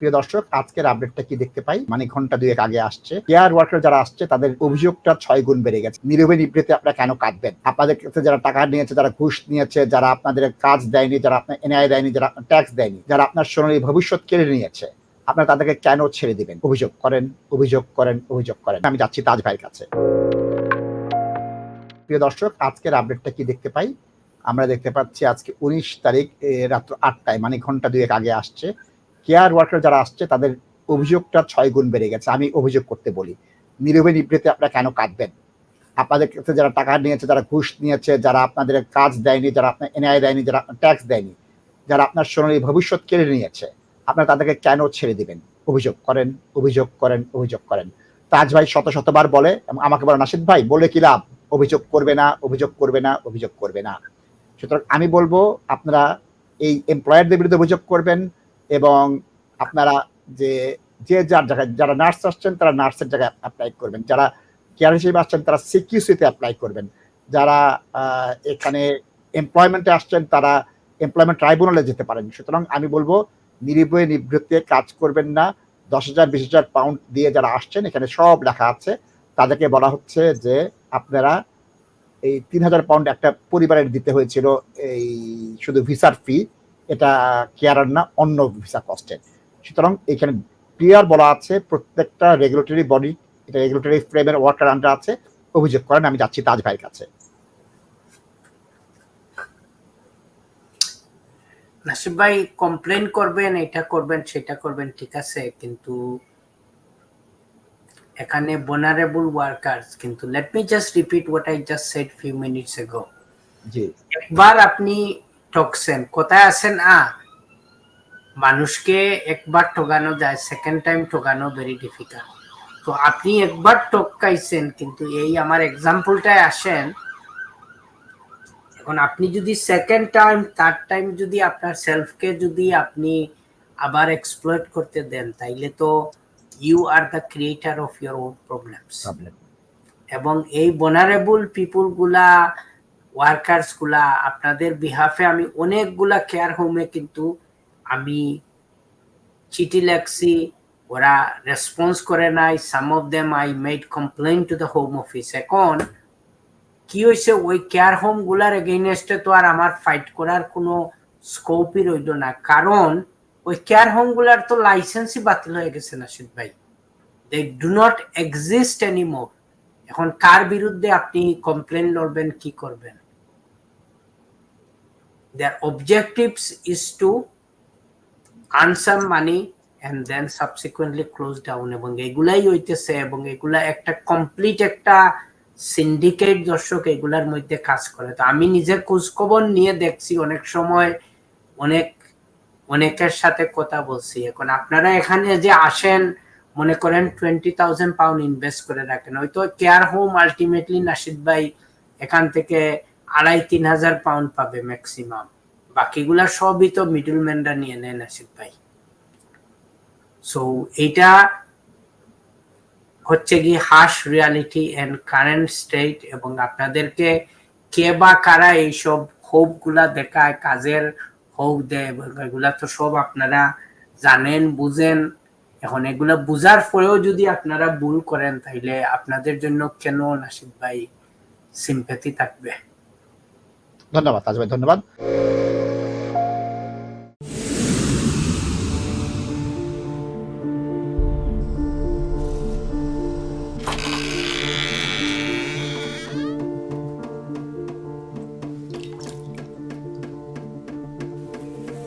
প্রিয় দর্শক, আজকের আপডেটটা কি দেখতে পাই? মানে ঘণ্টা দুয়েক আগে আসছে। কেয়ার ওয়ার্কার যারা আসছে, তাদের অভিযোগটা ছয় গুণ বেড়ে গেছে। নীরবে নিবৃত্তে আপনারা কেন কাঁদবেন? আপনাদের কাছে যারা টাকা নিয়েছে, যারা ঘুষ নিয়েছে, যারা আপনাদের কাজ দেয়নি, যারা আপনার এনআই দেয়নি, যারা আপনার ট্যাক্স দেয়নি, যারা আপনার সোনালী ভবিষ্যৎ কেড়ে নিয়েছে, আপনারা তাদেরকে কেন ছেড়ে দিবেন? অভিযোগ করেন অভিযোগ করেন অভিযোগ করেন। আমি যাচ্ছি তাজ ভাইয়ের কাছে। প্রিয় দর্শক, আজকের আপডেটটা কি দেখতে পাই? আমরা দেখতে পাচ্ছি আজকে উনিশ তারিখ রাত্র আটটায় মানে ঘণ্টা দুয়েক আগে আসছে। কেয়ার ওয়ার্কার যারা আসছে, তাদের অভিযোগটা ছয় গুণ বেড়ে গেছে। আমি অভিযোগ করতে বলি। নীরবে নিবৃত্তে আপনারা কেন কাঁদবেন? আপনাদের কাছে যারা টাকা নিয়েছে, যারা ঘুষ নিয়েছে, যারা আপনাদের কাজ দেয়নি, যারা আপনার এনআই দেয়নি, যারা আপনার ট্যাক্স দেয়নি, যারা আপনার সোনালী ভবিষ্যৎ কেড়ে নিয়েছে, আপনারা তাদেরকে কেন ছেড়ে দিবেন? অভিযোগ করেন অভিযোগ করেন অভিযোগ করেন। তাজ ভাই শত শতবার বলে, এবং আমাকে বলে, নাসিদ ভাই, বলে কি লাভ? অভিযোগ করবে না, অভিযোগ করবে না, অভিযোগ করবে না। সুতরাং আমি বলব, আপনারা এই এমপ্লয়ারদের বিরুদ্ধে অভিযোগ করবেন এবং আপনারা যে যে যার জায়গায়, যারা নার্স আসছেন, তারা নার্সের জায়গায় অ্যাপ্লাই করবেন। যারা কেয়ার হিসেবে আসছেন, তারা সিকিউসিতে অ্যাপ্লাই করবেন। যারা এখানে এমপ্লয়মেন্টে আসছেন, তারা এমপ্লয়মেন্ট ট্রাইব্যুনালে যেতে পারেন। সুতরাং আমি বলব নিরিবয়ে নিবৃত্তে কাজ করবেন না। দশ হাজার, বিশ হাজার পাউন্ড দিয়ে যারা আসছেন, এখানে সব লেখা আছে। তাদেরকে বলা হচ্ছে যে, আপনারা এই তিন হাজার পাউন্ড একটা পরিবারের দিতে হয়েছিল, এই শুধু ভিসার ফি এটা কেয়ারার না অন্য ভিসা কস্টের সুতরাং এখানে ক্লিয়ার বলা আছে প্রত্যেকটা রেগুলেটরি বডি এটা রেগুলেটরি ফ্রেমের ওয়ার্কার আন্ডার আছে অভিযোগ করেন আমি যাচ্ছি তাজ ভাইয়ের কাছে। নাসিব ভাই কমপ্লেন করবেন এটা করবেন সেটা করবেন ঠিক আছে কিন্তু এখানে বোনারেবল ওয়ার্কার্স কিন্তু let me just repeat what I just said few minutes ago জি। একবার আপনি ঠকছেন। কোথায় আছেন? আ মানুষকে একবার ঠকানো যায় সেকেন্ড টাইম ঠকানো ভেরি ডিফিকাল্ট তো আপনি একবার টপকাইছেন কিন্তু এই আমার এক্সাম্পলটায় আসেন এখন আপনি যদি সেকেন্ড টাইম থার্ড টাইম যদি আপনার সেলফকে যদি আপনি আবার এক্সপ্লয়েট করতে দেন তাইলে তো you are the creator of your own problems problem এবং এই বোনারেবল পিপুলগুলা ওয়ার্কার্সগুলা আপনাদের বিহাফে আমি অনেকগুলা কেয়ার হোমে কিন্তু আমি চিঠি লেখছি, ওরা রেসপন্স করে নাই some of them I made complain to the home office এখন, কি হয়েছে ওই কেয়ার হোমগুলার এগেইনস্টে তো আর আমার ফাইট করার কোনো স্কোপই রইল না। কারণ, ওই কেয়ার হোমগুলার তো লাইসেন্সই বাতিল হয়ে গেছে, নাসিদ ভাই। They do not exist anymore এখন কার বিরুদ্ধে আপনি কমপ্লেন লড়বেন, কি করবেন? Their objectives is to earn some money and then subsequently close down. এবং এগুলাই হইতেছে এবং এগুলা একটা কমপ্লিট একটা সিন্ডিকেট দর্শক এগুলার মধ্যে কাজ করে। তো আমি নিজে খোঁজখবর নিয়ে দেখছি, অনেক সময় অনেক, অনেকের সাথে কথা বলছি। এখন আপনারা এখানে যে আসেন, মনে করেন টোয়েন্টি থাউজেন্ড পাউন্ড ইনভেস্ট করে রাখেন, হয়তো কেয়ার হোম আলটিমেটলি নাসিদ ভাই এখান থেকে আড়াই তিন হাজার পাউন্ড পাবে ম্যাক্সিমাম বাকিগুলা সবই তো মিডলম্যানরা নিয়ে নেয় নাসিদ ভাই। সো এটা হচ্ছে কি হাস রিয়ালিটি এন্ড কারেন্ট স্টেট এবং আপনাদেরকে কে বা কারা এইসব হোপগুলা দেখায়, কাজের হোপ দেয়, এগুলা তো সব আপনারা জানেন, বুঝেন। এখন এগুলা বুঝার পরেও যদি আপনারা ভুল করেন, তাইলে আপনাদের জন্য কেন নাসিদ ভাই সিম্প্যাথি থাকবে? ধন্যবাদ তাজ ভাই ধন্যবাদ।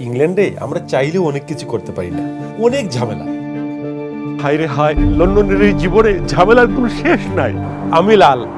ইংল্যান্ডে আমরা চাইলেও অনেক কিছু করতে পারি না। অনেক ঝামেলা। হায় রে হায় লন্ডনের এই জীবনে ঝামেলার কোনো শেষ নাই। আমি লাল।